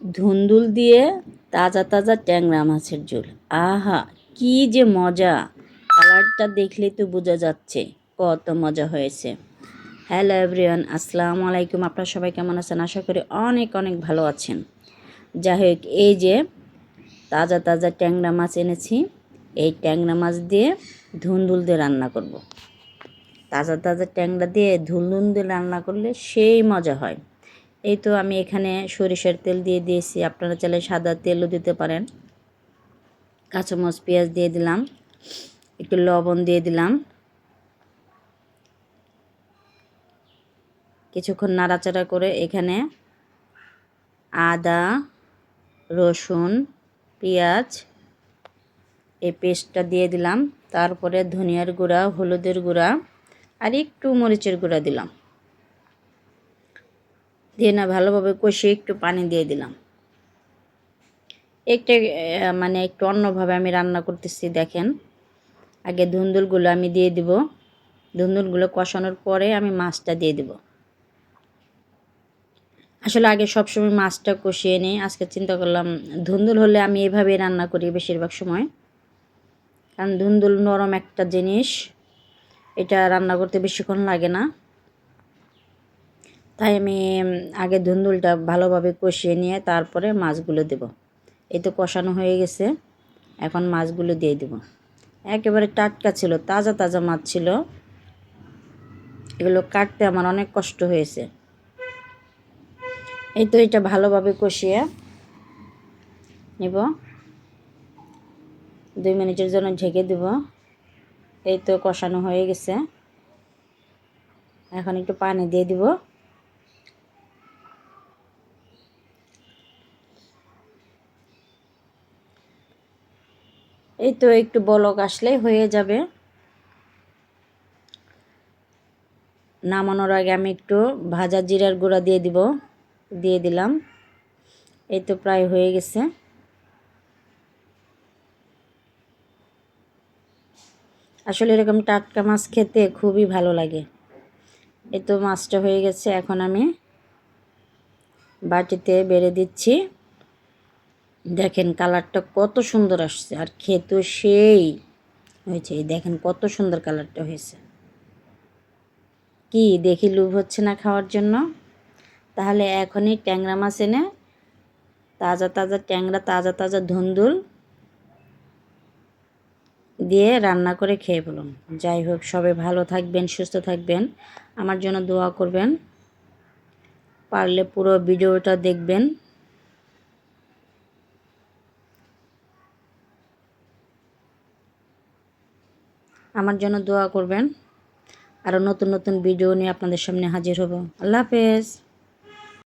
ধুন্দুল দিয়ে তাজা তাজা ট্যাংরা মাছের ঝোল। আহা, কি যে মজা। কালারটা দেখলেই তো বোঝা যাচ্ছে কত মজা হয়েছে। হ্যালো এভরিওয়ান, আসসালামু আলাইকুম। আপনারা সবাই কেমন আছেন? আশা করি অনেক অনেক ভালো আছেন। যাই হোক, এই যে তাজা তাজা ট্যাংরা মাছ এনেছি। এই ট্যাংরা মাছ দিয়ে ধুন্দুল দিয়ে রান্না করব। তাজা তাজা ট্যাংরা দিয়ে ধুন্দুল দিয়ে রান্না করলে সেই মজা হয়। এই তো আমি এখানে সরিষার তেল দিয়ে দিয়েছি। আপনারা চাইলে সাদা তেলও দিতে পারেন। কাঁচামচ পেঁয়াজ দিয়ে দিলাম। একটু লবণ দিয়ে দিলাম। কিছুক্ষণ নাড়াচাড়া করে এখানে আদা, রসুন, পেঁয়াজ, এই পেস্টটা দিয়ে দিলাম। তারপরে ধনিয়ার গুঁড়া, হলুদের গুঁড়া আর একটু মরিচের গুঁড়া দিলাম। দিয়ে না ভালোভাবে কষিয়ে একটু পানি দিয়ে দিলাম। একটা মানে একটু অন্যভাবে আমি রান্না করতেছি, দেখেন। আগে ধুন্দুলগুলো আমি দিয়ে দিব। ধুন্দুলগুলো কষানোর পরে আমি মাছটা দিয়ে দিব। আসলে আগে সবসময় মাছটা কষিয়ে নিই। আজকে চিন্তা করলাম, ধুন্দুল হলে আমি এভাবেই রান্না করি বেশিরভাগ সময়। কারণ ধুন্দুল নরম একটা জিনিস। এটা রান্না করতে বেশিক্ষণ লাগে না। তাই আমি আগে ধুন্দুলটা ভালোভাবে কষিয়ে নিয়ে তারপরে মাছগুলো দেব। এই তো কষানো হয়ে গেছে। এখন মাছগুলো দিয়ে দেব। একেবারে টাটকা ছিল, তাজা তাজা মাছ ছিল। এগুলো কাটতে আমার অনেক কষ্ট হয়েছে। এই তো এটা ভালোভাবে কষিয়ে নেব। দুই মিনিটের জন্য ঢেকে দেব। এই তো কষানো হয়ে গেছে। এখন একটু পানি দিয়ে দিব। এই তো একটু বলক আসলে হয়ে যাবে। নামানোর আগে আমি একটু ভাজা জিরার গুঁড়া দিয়ে দিব, দিয়ে দিলাম। এই তো প্রায় হয়ে গেছে। আসলে এরকম টাটকা মাছ খেতে খুবই ভালো লাগে। এই তো মাছটা হয়ে গেছে, এখন আমি বাটিতে বেড়ে দিচ্ছি। দেখেন কালারটা কত সুন্দর আসছে, আর খেতে সেই। হয়েছে দেখেন কত সুন্দর কালারটা হয়েছে। কি, দেখি লুভ হচ্ছে না খাওয়ার জন্য? তাহলে এখনই ট্যাংরা মাছ এনে তাজা তাজা ট্যাংরা, তাজা তাজা ধুন্দুল দিয়ে রান্না করে খেয়ে বলুন যাই হোক, সবাই ভালো থাকবেন, সুস্থ থাকবেন। আমার জন্য দোয়া করবেন। পারলে পুরো ভিডিওটা দেখবেন। আমার জন্য দোয়া করবেন। আরও নতুন নতুন ভিডিও নিয়ে আপনাদের সামনে হাজির হব। আল্লাহ হাফেজ।